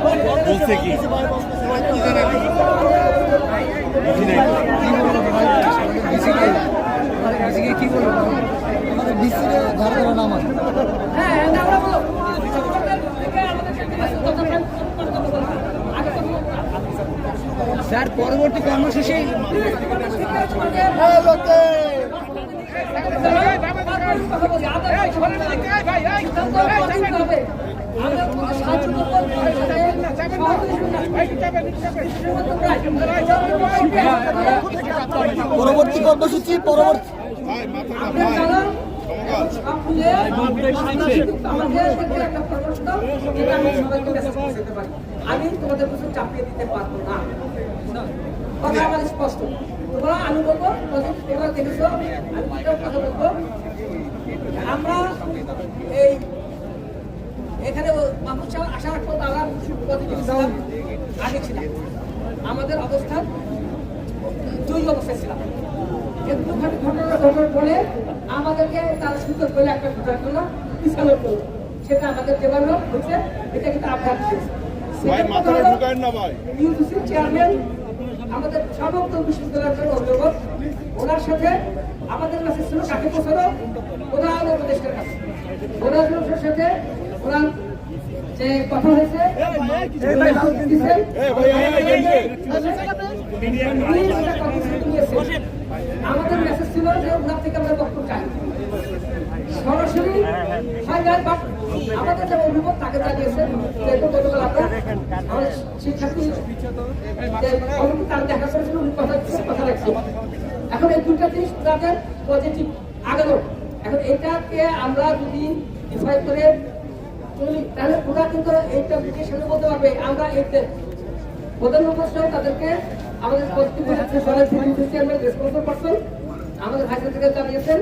বলছে কি আমাদের ডিসিকে ধার করে নামান স্যার পরবর্তী কর্মসূচি পরবর্তী কর্মসূচি, পরবর্তী আমি তোমাদের কিছু চাপিয়ে দিতে পারব না। কথা আমার স্পষ্ট। তোমরা আমি বলব তোমরা দেখেছ, আমি কথা বলব। আমরা এই এখানে মানুষ আসার পর তারা প্রতিনিধি ছিলাম আগে ছিলাম। আমাদের অবস্থান দুই অবস্থায় ছিলাম। একটুখানি ঘটনা ঘটার পরে আমাদেরকে তারা সুযোগ পেলে একটা ঘটনা পিছানো করল সেটা আমাদের দেওয়ানো হচ্ছে এটা কিন্তু আঘাত চেয়ারম্যান আমাদের সমস্ত বিশ্ববিদ্যালয়ের অভিভাবক। ওনার সাথে আমাদের কাছে ছিল কাকে পৌঁছানো প্রধান উপদেষ্টার কাছে। উপদেষ্টার সাথে ওনার যে কথা হয়েছে। আমাদের মেসেজ ছিল যে ওনার থেকে আমরা বক্তব্য চাই। সরাসরি আমাদের যে অভিমত তাকে জানিয়েছেন যেহেতু গতকাল আমরা শিক্ষার্থী তার দেখা করেছিল কথা কথা রাখছেন। এখন এই দুইটা জিনিস তাদের পজিটিভ আগানো এখন এটাকে আমরা যদি ডিসাইড করে তাহলে ওরা কিন্তু এইটা বুঝে সামনে বলতে পারবে, আমরা এইটা প্রধান উপস্থিত তাদেরকে আমাদের রেসপন্সিবল পারসন আমাদের ভাইসের থেকে জানিয়েছেন।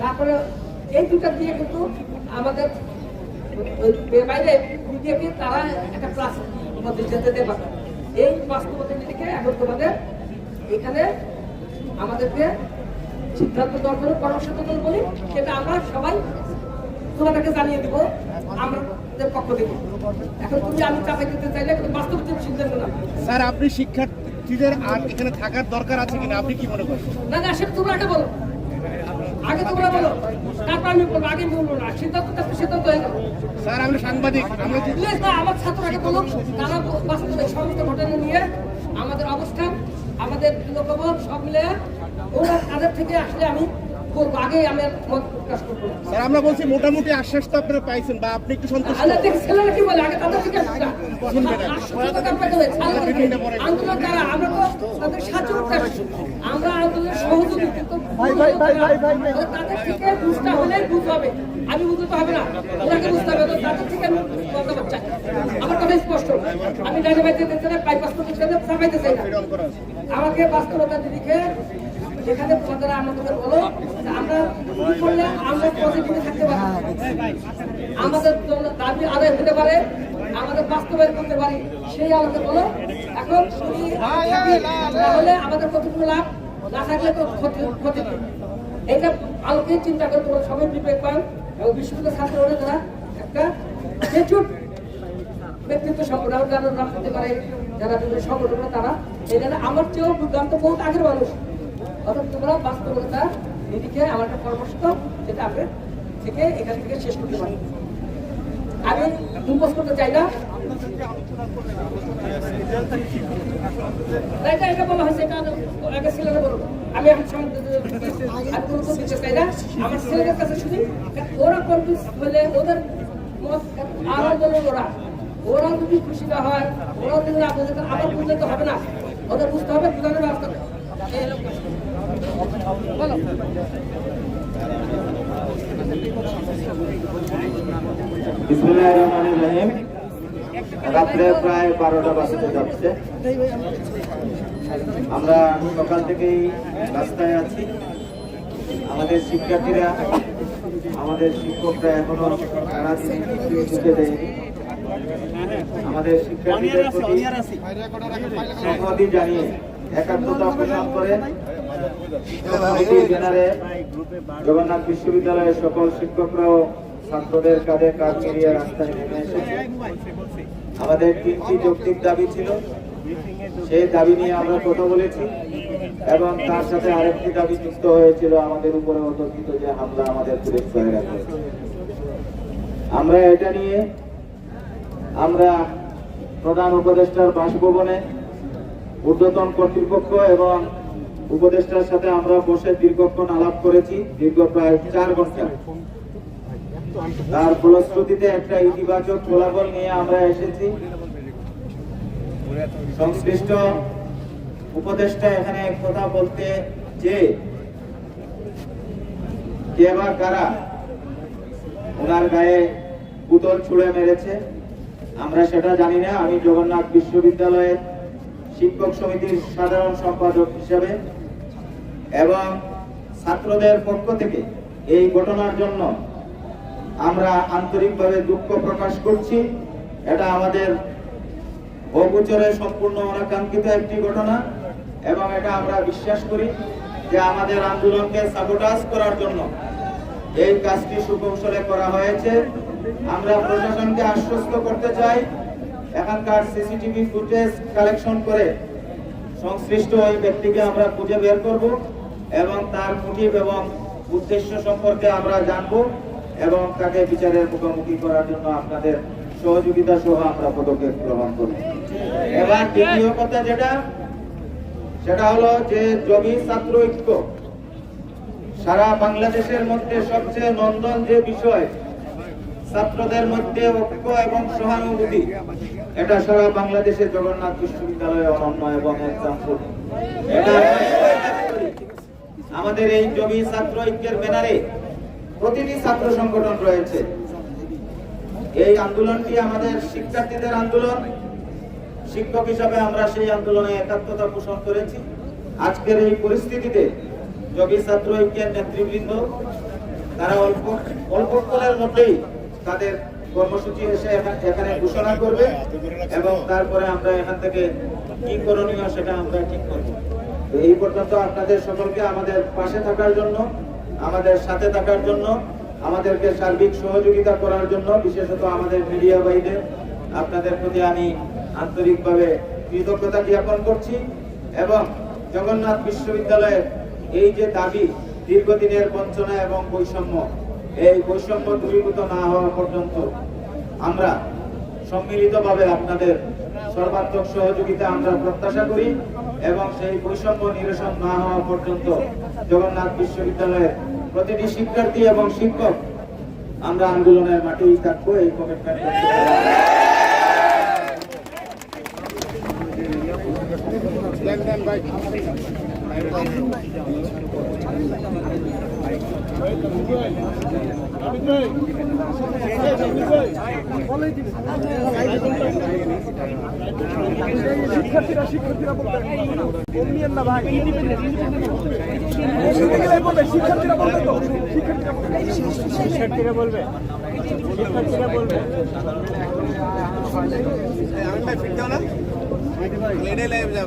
তারপরে এই দুটা দিয়ে কিন্তু আমাদের বাইরে থেকে তারা একটা ক্লাস মধ্যে যেতে পারবে এই বাস্তবতা থেকে এখন তোমাদের এখানে আমাদেরকে সিদ্ধান্ত দরকার পরামর্শ বলি, সেটা আমরা সবাই তোমাদেরকে জানিয়ে দিব আমাদের পক্ষ থেকে। এখন তুমি আমি চাপাই দিতে চাইলে কিন্তু বাস্তব তুমি সিদ্ধান্ত না। স্যার আপনি শিক্ষার্থীদের আর এখানে থাকার দরকার আছে কিনা? আপনি কি মনে করেন? না না সেটা তোমরা আগে বলো। আগে তোমরা বলো। তারপর আমি বলব আগে বলব না। সিদ্ধান্ত তো সিদ্ধান্ত হয়ে গেল। স্যার আমরা সাংবাদিক আমরা যে- প্লিজ না আমার ছাত্রটাকে বলুন তারা বাস্তবে সমস্ত ঘটনা নিয়ে আমাদের অবস্থান আমাদের লোকবল সব মিলে ওরা তাদের থেকে আসলে আমি করব আগে আমি মত প্রকাশ করব স্যার আমরা বলছি মোটামুটি আশ্বাস তো আপনারা পাইছেন বা আপনি একটু সন্তুষ্ট আল্লাহ ছেলেরা কি বলে? আগে তাদের থেকে। আন্দোলন? আমরা তো তাদের সাহায্য করতে আমরা আন্দোলনের সহযোগী। তাদের থেকে বুঝতে হলে হবে। আমি বুঝতে হবে না। ওনাকে বুঝতে হবে। তাদের থেকে আমি মতামত চাই আমার কথা স্পষ্ট। আমি ডাইনে বাইতে দিতে চাই বাইপাস করতে চাই না। চাই না আমাকে বাস্তবতা দিদিকে যেখানে তোমাদের আমাদের বলো আমরা কি করলে আমরা পজিটিভে থাকতে পারি? আমাদের দাবি আদায় হতে পারে আমাদের বাস্তবায়ন করতে পারি সেই আমাদের বলো। এখন তাহলে আমাদের কতটুকু লাভ? না থাকলে তো ক্ষতি ক্ষতি। এটা আলোকে চিন্তা করে তোমরা সবাই বিবেক পান এবং বিশ্ববিদ্যালয় ছাত্ররা যারা একটা মেচুর ব্যক্তিত্ব সম্পন্ন যারা করতে পারে যারা সংগঠন তারা এটা আমার চেয়েও দুর্দান্ত বহুত আগের মানুষ। অর্থাৎ তোমরা বাস্তবতা নিরিখে আমার একটা পরামর্শ যেটা আপনি থেকে এখান থেকে শেষ করতে পারি। আমি ইম্পোজ করতে চাই না। আমি আমার ওরা ওদের মত ওরা ওরা যদি হয় হবে না। ওদের বুঝতে হবে, বুঝানোর ব্যবস্থা। বলো রাত্রে প্রায় বারোটা বাজতে যাচ্ছে। আমরা সকাল থেকেই রাস্তায় আছি। আমাদের শিক্ষার্থীরা, আমাদের শিক্ষকরা এখনও ঢুকে দেয়নি। আমাদের শিক্ষার্থীদের জানিয়ে একাত্মতা পোষণ করে জগন্নাথ বিশ্ববিদ্যালয়ের সকল শিক্ষকরাও ছাত্রদের কাঁধে কাঁধ মিলিয়ে রাস্তায় নেমে এসেছে। আমাদের তিনটি যৌক্তিক দাবি ছিল। সেই দাবি নিয়ে আমরা কথা বলেছি এবং তার সাথে আরেকটি দাবি যুক্ত হয়েছিল আমাদের উপরে অতর্কিত যে হামলা আমাদের আমরা এটা নিয়ে আমরা প্রধান উপদেষ্টার বাসভবনে ঊর্ধ্বতন কর্তৃপক্ষ এবং উপদেষ্টার সাথে আমরা বসে দীর্ঘক্ষণ আলাপ করেছি, দীর্ঘ প্রায় চার ঘণ্টা। তার ফলশ্রুতিতে একটা ইতিবাচক ফলাফল নিয়ে আমরা এসেছি। সংশ্লিষ্ট উপদেষ্টা এখানে কথা বলতে যে, কে বা কারা ওনার গায়ে পুতল ছুঁড়ে মেরেছে, আমরা সেটা জানি না। আমি জগন্নাথ বিশ্ববিদ্যালয়ের শিক্ষক সমিতির সাধারণ সম্পাদক হিসেবে এবং ছাত্রদের পক্ষ থেকে এই ঘটনার জন্য আমরা আন্তরিকভাবে দুঃখ প্রকাশ করছি। এটা আমাদের অগোচরে সম্পূর্ণ অনাকাঙ্ক্ষিত একটি ঘটনা এবং এটা আমরা বিশ্বাস করি যে আমাদের আন্দোলনকে সাবোটাজ করার জন্য এই কাজটি সুকৌশলে করা হয়েছে। আমরা প্রশাসনকে আশ্বস্ত করতে চাই, এখানকার সিসিটিভি ফুটেজ কালেকশন করে সংশ্লিষ্ট ওই ব্যক্তিকে আমরা খুঁজে বের করব। এবং তার মোটিভ এবং উদ্দেশ্য সম্পর্কে আমরা জানব এবং তাকে বিচারের মুখোমুখি করার জন্য আপনাদের সহযোগিতা সহ আমরা পদক্ষেপ গ্রহণ করব এবার দ্বিতীয় কথা যেটা, সেটা হলো যে জমি ছাত্র ঐক্য সারা বাংলাদেশের মধ্যে সবচেয়ে নন্দন যে বিষয়, ছাত্রদের মধ্যে ঐক্য এবং সহানুভূতি, এটা সারা বাংলাদেশের জগন্নাথ বিশ্ববিদ্যালয়ে অনন্য এবং এক্সাম্পল এটা আমাদের এই জমি ছাত্র ঐক্যের ব্যানারে প্রতিটি ছাত্র সংগঠন রয়েছে। এই আন্দোলনটি আমাদের শিক্ষার্থীদের আন্দোলন। শিক্ষক হিসাবে আমরা সেই আন্দোলনে একাত্মতা পোষণ করেছি। আজকের এই পরিস্থিতিতে জবি ছাত্র ঐক্যের নেতৃবৃন্দ, তারা অল্প অল্পকালের মধ্যেই তাদের কর্মসূচি এসে এখানে ঘোষণা করবে এবং তারপরে আমরা এখান থেকে কি করণীয় সেটা আমরা ঠিক করব। এই পর্যন্ত আপনাদের সকলকে আমাদের পাশে থাকার জন্য, আমাদের সাথে থাকার জন্য, আমাদেরকে সার্বিক সহযোগিতা করার জন্য, বিশেষত আমাদের মিডিয়া ভাইদের, আপনাদের প্রতি আমি আন্তরিকভাবে কৃতজ্ঞতা জ্ঞাপন করছি এবং জগন্নাথ বিশ্ববিদ্যালয়ের এই যে দাবি, দীর্ঘদিনের বঞ্চনা এবং বৈষম্য, এই বৈষম্য দূরীভূত না হওয়া পর্যন্ত আমরা সম্মিলিতভাবে আপনাদের সর্বাত্মক সহযোগিতা আমরা প্রত্যাশা করি। এবং সেই বৈষম্য নিরসন না হওয়া পর্যন্ত জগন্নাথ বিশ্ববিদ্যালয়ের প্রতিটি শিক্ষার্থী এবং শিক্ষক আমরা আন্দোলনের থাকব, এই কমিটমেন্ট শিক্ষার্থীরা শিক্ষার্থীরা বলবেন না ভাই শিক্ষার্থীরা বলবে তো? শিক্ষার্থীরা বলবে। শিক্ষার্থীরা লেডে লাইভ যাও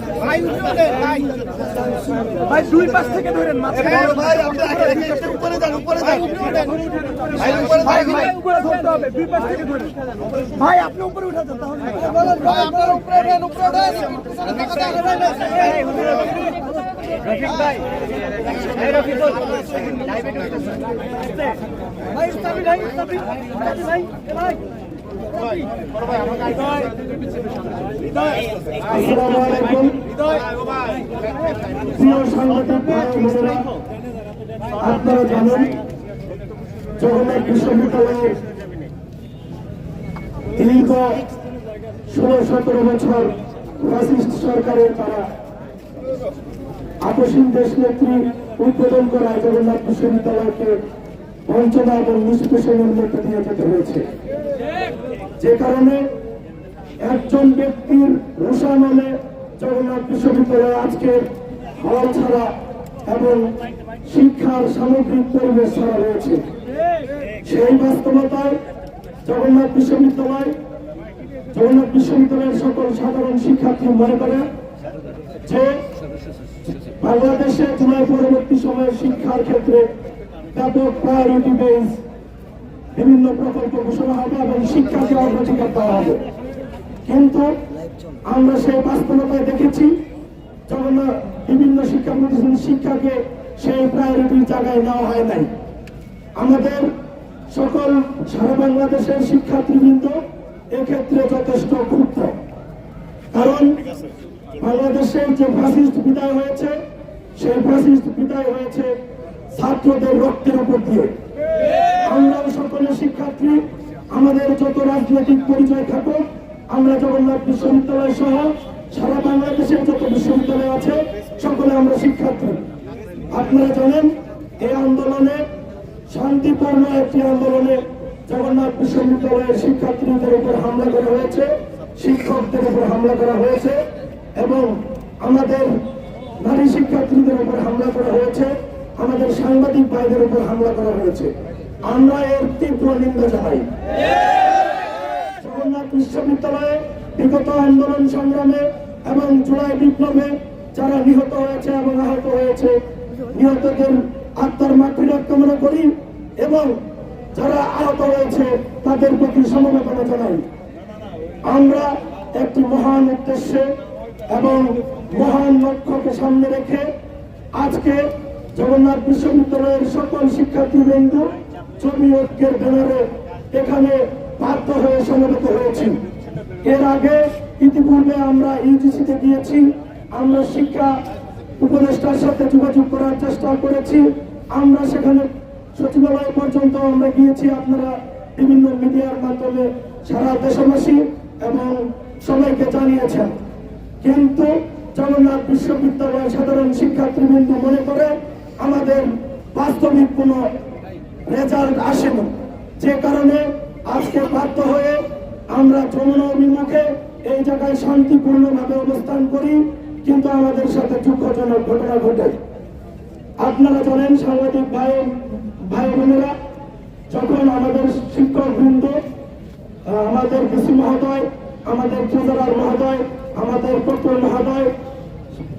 দুই পাশ থেকে ধরেন ভাই আপনি উপরে যান উপরে যান। ভাই উপরে ভাই ভাই উপরে ধরতে হবে দুই পাশ থেকে ধরেন। ভাই আপনি উপরে উঠে যান তাহলে ভাই আপনারা উপরে ওঠেন উপরে ওঠেন ভাই ইসলামী ভাই। ভাই ভাই ভাই। আপনারা জানেন জগন্নাথ ষোলো সতেরো বছর ফ্যাসিস্ট সরকারের তারা আপসীন দেশ নেত্রী উদ্বোধন করা জগন্নাথ বিশ্ববিদ্যালয়কে বঞ্চনা এবং নিষ্পেষণের মধ্যে দিয়ে যেতে হয়েছে। যে কারণে একজন ব্যক্তির রোষানলে জগন্নাথ বিশ্ববিদ্যালয় আজকে হল ছাড়া এবং শিক্ষার সামগ্রিক পরিবেশ ছাড়া রয়েছে। সেই বাস্তবতায় জগন্নাথ বিশ্ববিদ্যালয়, জগন্নাথ বিশ্ববিদ্যালয়ের সকল সাধারণ শিক্ষার্থী মনে করে যে বাংলাদেশে জুলাই পরবর্তী সময়ে শিক্ষার ক্ষেত্রে ব্যাপক প্রায়োরিটি বেস বিভিন্ন প্রকল্প ঘোষণা হবে এবং শিক্ষাকে অগ্রাধিকার দেওয়া হবে। কিন্তু আমরা সেই বাস্তবতায় দেখেছি, জগন্নাথ বিভিন্ন শিক্ষা প্রতিষ্ঠান শিক্ষাকে সেই প্রায়োরিটির জায়গায় নেওয়া হয় নাই। আমাদের সকল সারা বাংলাদেশের শিক্ষার্থীবৃন্দ এক্ষেত্রে যথেষ্ট ক্ষুব্ধ। কারণ বাংলাদেশের যে ফ্যাসিস্ট বিদায় হয়েছে, সেই ফ্যাসিস্ট বিদায় হয়েছে ছাত্রদের রক্তের উপর দিয়ে। আমরাও সকলে শিক্ষার্থী, আমাদের যত রাজনৈতিক পরিচয় থাকুক, আমরা জগন্নাথ বিশ্ববিদ্যালয় সহ সারা বাংলাদেশের যত বিশ্ববিদ্যালয় আছে, সকলে আমরা শিক্ষার্থী। আপনারা জানেন, এই আন্দোলনে, শান্তিপূর্ণ একটি আন্দোলনে জগন্নাথ বিশ্ববিদ্যালয়ের শিক্ষার্থীদের উপর হামলা করা হয়েছে, শিক্ষকদের উপর হামলা করা হয়েছে, এবং আমাদের নারী শিক্ষার্থীদের উপর হামলা করা হয়েছে, আমাদের সাংবাদিক ভাইদের উপর হামলা করা হয়েছে। আমরা এর তীব্র নিন্দা জানাই। জগন্নাথ বিশ্ববিদ্যালয়ে বিগত আন্দোলন সংগ্রামে এবং জুলাই বিপ্লবে যারা নিহত হয়েছে এবং আহত হয়েছে, নিহতদের আত্মার মাতৃরাত কামনা করি এবং যারা আহত হয়েছে তাদের প্রতি সমবেদনা জানাই। আমরা একটি মহান উদ্দেশ্যে এবং মহান লক্ষ্যকে সামনে রেখে আজকে জগন্নাথ বিশ্ববিদ্যালয়ের সকল শিক্ষার্থীবৃন্দ ছবি ঐক্যের ব্যানারে এখানে বাধ্য হয়ে সমবেত হয়েছি। এর আগে ইতিপূর্বে আমরা ইউজিসিতে গিয়েছি, আমরা শিক্ষা উপদেষ্টার সাথে যোগাযোগ করার চেষ্টা করেছি, আমরা সেখানে সচিবালয় পর্যন্ত আমরা গিয়েছি, আপনারা বিভিন্ন মিডিয়ার মাধ্যমে সারা দেশবাসী এবং সবাইকে জানিয়েছেন। কিন্তু জগন্নাথ বিশ্ববিদ্যালয়ের সাধারণ শিক্ষার্থীবৃন্দ মনে করে আমাদের বাস্তবিক কোনো রেজাল্ট আসেনি। যে কারণে আজকে বাধ্য হয়ে আমরা যমুনা অভিমুখে এই জায়গায় শান্তিপূর্ণভাবে অবস্থান করি, কিন্তু আমাদের সাথে দুঃখজনক ঘটনা ঘটে। আপনারা জানেন, সাংবাদিক ভাই ভাই বোনেরা, যখন আমাদের শিক্ষক বৃন্দ, আমাদের ডিসি মহোদয়, আমাদের ট্রেজারার মহোদয়, আমাদের প্রক্টর মহোদয়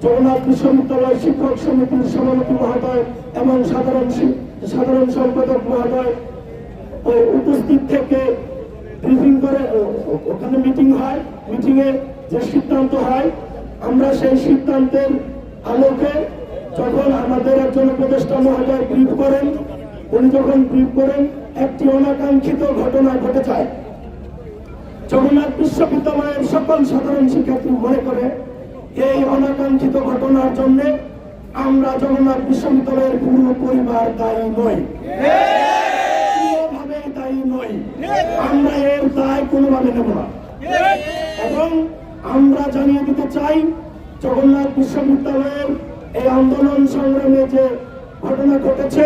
জগন্নাথ বিশ্ববিদ্যালয় শিক্ষক সমিতির সভাপতি মহোদয় এবং সাধারণ সাধারণ সম্পাদক মহোদয় উপস্থিত থেকে ব্রিফিং করে ওখানে মিটিং হয় মিটিং এ যে সিদ্ধান্ত হয়, আমরা সেই সিদ্ধান্তের আলোকে যখন আমাদের একজন উপদেষ্টা মহোদয় ব্রিফ করেন, উনি যখন ব্রিফ করেন, একটি অনাকাঙ্ক্ষিত ঘটনা ঘটে যায়। জগন্নাথ বিশ্ববিদ্যালয়ের সকল সাধারণ শিক্ষার্থী মনে করে, এই অনাকাঙ্ক্ষিত ঘটনার জন্য আমরা জগন্নাথ বিশ্ববিদ্যালয়ের পুরো পরিবার দায়ী নই। কোনোভাবে দায়ী নই। আমরা এর দায় কোনোভাবে নেব না। এবং আমরা জানিয়ে দিতে চাই, জগন্নাথ বিশ্ববিদ্যালয়ের এই আন্দোলন সংগ্রামে যে ঘটনা ঘটেছে,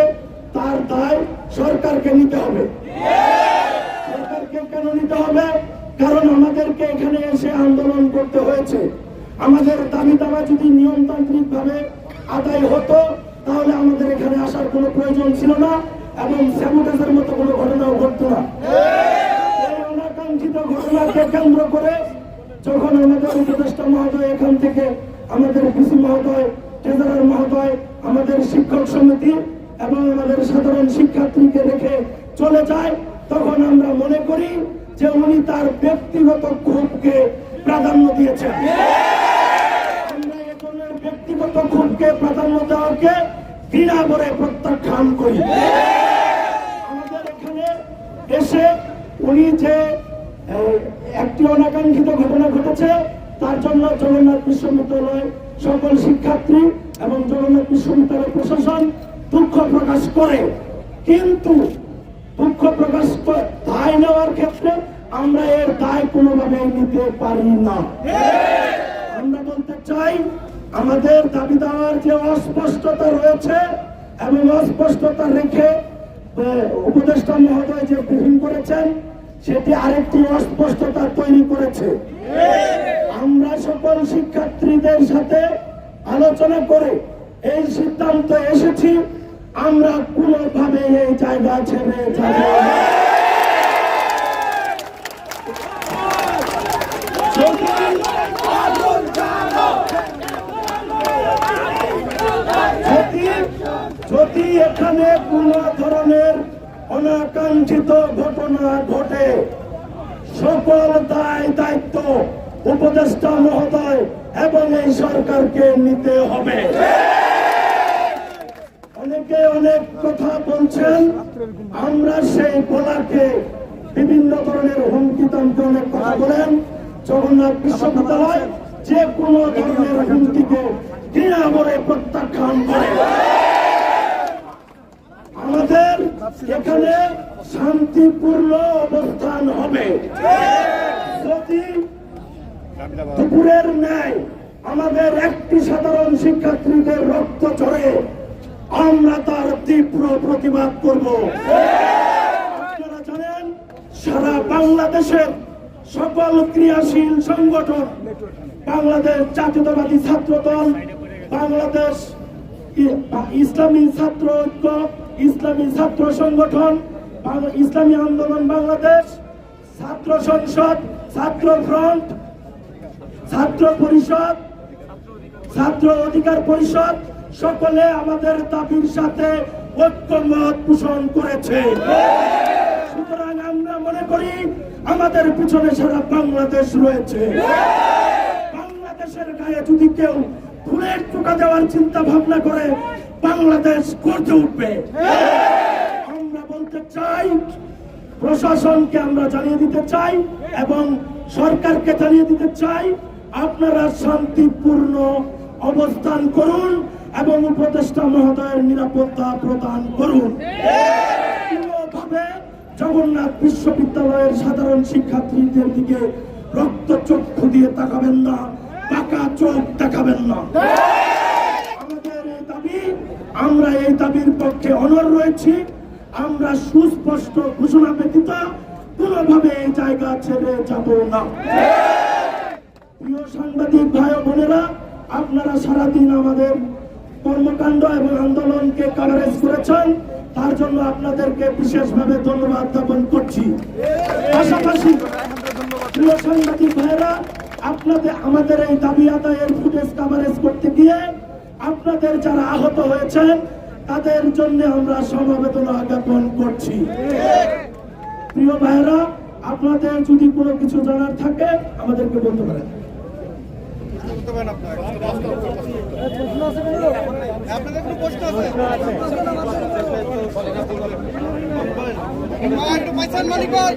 তার দায় সরকারকে নিতে হবে। সরকারকে কেন নিতে হবে? কারণ আমাদেরকে এখানে এসে আন্দোলন করতে হয়েছে। আমাদের দাবি দাবা যদি নিয়মতান্ত্রিক ভাবে আদায় হতো, তাহলে আমাদের এখানে আসার কোনো প্রয়োজন ছিল না এবং স্যাবোটাজের মতো কোনো ঘটনাও ঘটতো না। অনাকাঙ্ক্ষিত ঘটনাকে কেন্দ্র করে যখন আমাদের উপদেষ্টা মহোদয় এখান থেকে আমাদের পিসি মহোদয় ট্রেজারার মহোদয়, আমাদের শিক্ষক সমিতি এবং আমাদের সাধারণ শিক্ষার্থীকে রেখে চলে যায়, তখন আমরা মনে করি যে উনি তার ব্যক্তিগত ক্ষোভকে প্রাধান্য দিয়েছেন। ক্ষোভকে প্রাধান্য দেওয়াকে ঘৃণা করে প্রত্যাখ্যান করি। আমাদের এখানে এসে উনি যে একটি অনাকাঙ্ক্ষিত ঘটনা ঘটেছে, তার জন্য জগন্নাথ বিশ্ববিদ্যালয় সকল শিক্ষার্থী এবং জগন্নাথ বিশ্ববিদ্যালয় প্রশাসন দুঃখ প্রকাশ করে। কিন্তু দুঃখ প্রকাশ দায় নেওয়ার ক্ষেত্রে আমরা এর দায় কোনোভাবে নিতে পারি না। আমরা বলতে চাই আমাদের দাবি দেওয়ার যে অস্পষ্টতা রয়েছে এবং অস্পষ্টতা রেখে উপদেষ্টা মহোদয় যে ব্রিফিং করেছেন, সেটি আরেকটি অস্পষ্টতা তৈরি করেছে। আমরা সকল শিক্ষার্থীদের সাথে আলোচনা করে এই সিদ্ধান্ত এসেছি, আমরা কোনোভাবে এই জায়গা ছেড়ে যাব না। যদি যদি এখানে কোন ধরনের অনাকাঙ্ক্ষিত ঘটনা ঘটে। সকল দায় দায়িত্ব উপদেষ্টা মহোদয় এবং এই সরকারকে নিতে হবে। অনেকে অনেক কথা বলছেন, আমরা সেই বলাকে বিভিন্ন ধরনের হুমকি তন্ত্র অনেক কথা বলেন। জগন্নাথ বিশ্ববিদ্যালয় যে কোনো ধরনের হুমকিকে ঘৃণা করে প্রত্যাখ্যান করে। আমাদের এখানে শান্তিপূর্ণ অবস্থান হবে। যদি দুপুরের ন্যায় আমাদের একটি সাধারণ শিক্ষার্থীদের রক্ত ঝরে আমরা তার তীব্র প্রতিবাদ করব। জানেন, সারা বাংলাদেশের সকল ক্রিয়াশীল সংগঠন, বাংলাদেশ জাতীয়তাবাদী ছাত্র দল বাংলাদেশ ইসলামী ছাত্র ঐক্য ইসলামী ছাত্র সংগঠন ইসলামী আন্দোলন বাংলাদেশ, ছাত্র সংসদ, ছাত্র ফ্রন্ট, ছাত্র পরিষদ, ছাত্র অধিকার পরিষদ, সকলে আমাদের দাবির সাথে ঐক্যমত পোষণ করেছে। সুতরাং আমরা মনে করি আমাদের পিছনে সারা বাংলাদেশ রয়েছে। বাংলাদেশের গায়ে যদি কেউ ফুলের টোকা দেওয়ার চিন্তা ভাবনা করে বাংলাদেশ গড়তে উঠবে। আমরা বলতে চাই, প্রশাসনকে আমরা জানিয়ে দিতে চাই এবং সরকারকে জানিয়ে দিতে চাই, আপনারা শান্তিপূর্ণ অবস্থান করুন এবং উপদেষ্টা মহোদয়ের নিরাপত্তা প্রদান করুন। জগন্নাথ বিশ্ববিদ্যালয়ের সাধারণ শিক্ষার্থীদের দিকে রক্ত চক্ষু দিয়ে তাকাবেন না। পাকা চোখ দেখাবেন না। আমরা এই দাবির পক্ষে অনর রয়েছি। আমরা সুস্পষ্ট ঘোষণা ব্যতীত কোনোভাবে এই জায়গা ছেড়ে যাব না। প্রিয় সাংবাদিক ভাই বোনেরা, আপনারা সারাদিন আমাদের কর্মকাণ্ড এবং আন্দোলনকে কাভারেজ করেছেন। তার জন্য আপনাদেরকে বিশেষভাবে ধন্যবাদ জ্ঞাপন করছি। পাশাপাশি প্রিয় সাংবাদিক ভাইরা আপনাদের, আমাদের এই দাবি আদায়ের ফুটেজ কাভারেজ করতে গিয়ে আপনাদের যারা আহত হয়েছেন, তাদের জন্য আমরা সমবেদনা জ্ঞাপন করছি। প্রিয় ভাইরা আপনাদের যদি কোনো কিছু জানার থাকে, আমাদেরকে বলতে পারেন কোনো প্রশ্ন আছে মা, একটু পাইছেন মালিক ভাই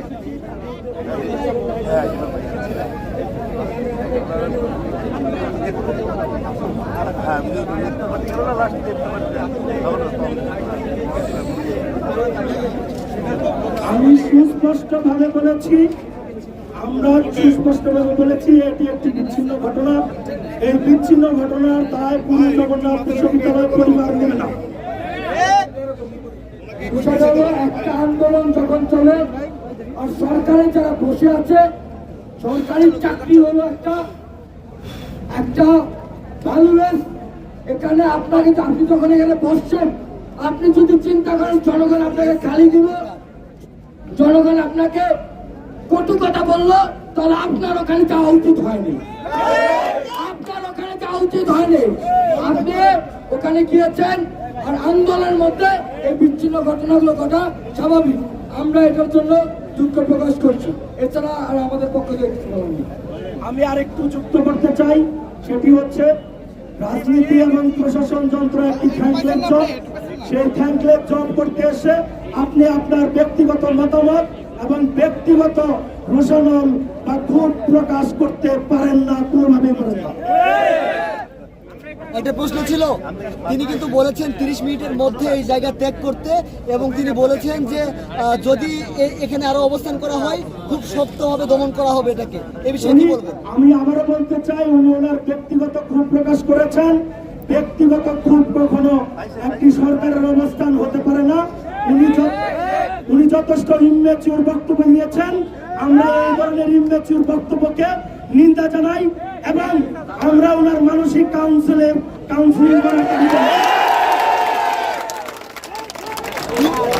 আমি সুস্পষ্ট ভাবে বলেছি, আমরা সুস্পষ্ট ভাবে বলেছি, এটি একটি বিচ্ছিন্ন ঘটনা। এই বিচ্ছিন্ন ঘটনার দায় পুরো জগন্নাথ বিশ্ববিদ্যালয় পরিবার নেবে না। একটা আন্দোলন যখন চলে, আর সরকারে যারা বসে আছে সরকারি চাকরি হলো একটা একটা ভ্যালুলেস এখানে আপনাকে আপনি যখন এখানে বসছেন। আপনি যদি চিন্তা করেন, জনগণ আপনাকে গালি দিব। জনগণ আপনাকে কটু কথা বলল, তাহলে আপনার ওখানে যাওয়া উচিত হয়নি। আপনার ওখানে যাওয়া উচিত হয়নি। আপনি ওখানে গিয়েছেন, আর আন্দোলনের মধ্যে এই বিচ্ছিন্ন ঘটনাগুলো ঘটা স্বাভাবিক। আমরা এটার জন্য দুঃখ প্রকাশ করছি। এছাড়া আর আমাদের পক্ষ থেকে কিছু বলার নেই। আমি আরেকটু যুক্ত করতে চাই, সেটি হচ্ছে রাজনীতি এবং প্রশাসন যন্ত্র একটি থ্যাঙ্কলেট জব সেই থ্যাঙ্কলেট জব করতে এসে আপনি আপনার ব্যক্তিগত মতামত এবং ব্যক্তিগত রোশনল বা ক্ষোভ প্রকাশ করতে পারেন না কোনোভাবে পারেন না। একটা প্রশ্ন ছিল। তিনি কিন্তু বলেছেন তিরিশ মিনিটের মধ্যে এই জায়গা ত্যাগ করতে এবং তিনি বলেছেন যে যদি এখানে আরও অবস্থান করা হয় খুব শক্তভাবে দমন করা হবে এটাকে। এ বিষয়ে কি বলবেন? আমি আবারও বলতে চাই উনি ওনার ব্যক্তিগত ক্ষোভ প্রকাশ করেছেন। ব্যক্তিগত ক্ষোভ কখনো একটি সরকারের অবস্থান হতে পারে না। উনি উনি যথেষ্ট ইমেচিউর বক্তব্য দিয়েছেন। আমরা এই ধরনের ইমেচিউর বক্তব্যকে নিন্দা জানাই। এবং আমরা ওনার মানসিক কাউন্সিলের কাউন্সিলিং করার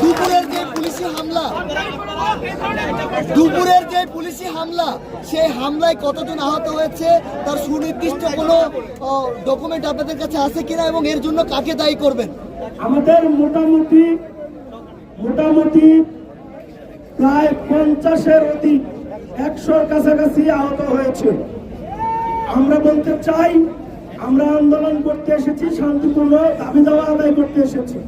দুপুরের যে পুলিশি হামলা দুপুরের যে পুলিশি হামলা সেই হামলায় কতজন আহত হয়েছে তার সুনির্দিষ্ট কোনো ডকুমেন্ট আপনাদের কাছে আছে কিনা এবং এর জন্য কাকে দায়ী করবেন? আমাদের মোটামুটি মোটামুটি প্রায় পঞ্চাশের অধিক একশোর কাছাকাছি আহত হয়েছে। আমরা বলতে চাই আমরা আন্দোলন করতে এসেছি শান্তিপূর্ণ দাবি দেওয়া আদায় করতে এসেছি।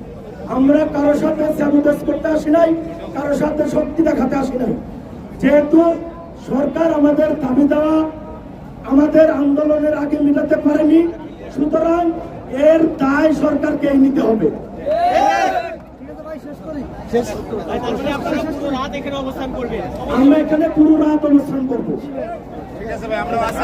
আমরা কারোর সাথে স্যাবুটেজ করতে আসি নাই কারোর সাথে শক্তি দেখাতে আসি নাই। যেহেতু সরকার আমাদের দাবি দেওয়া আমাদের আন্দোলনের আগে মিটাতে পারেনি সুতরাং এর দায় সরকারকেই নিতে হবে। আমরা এখানে পুরো রাত অনুষ্ঠান করব। ঠিক আছে ভাই আমরা আছি।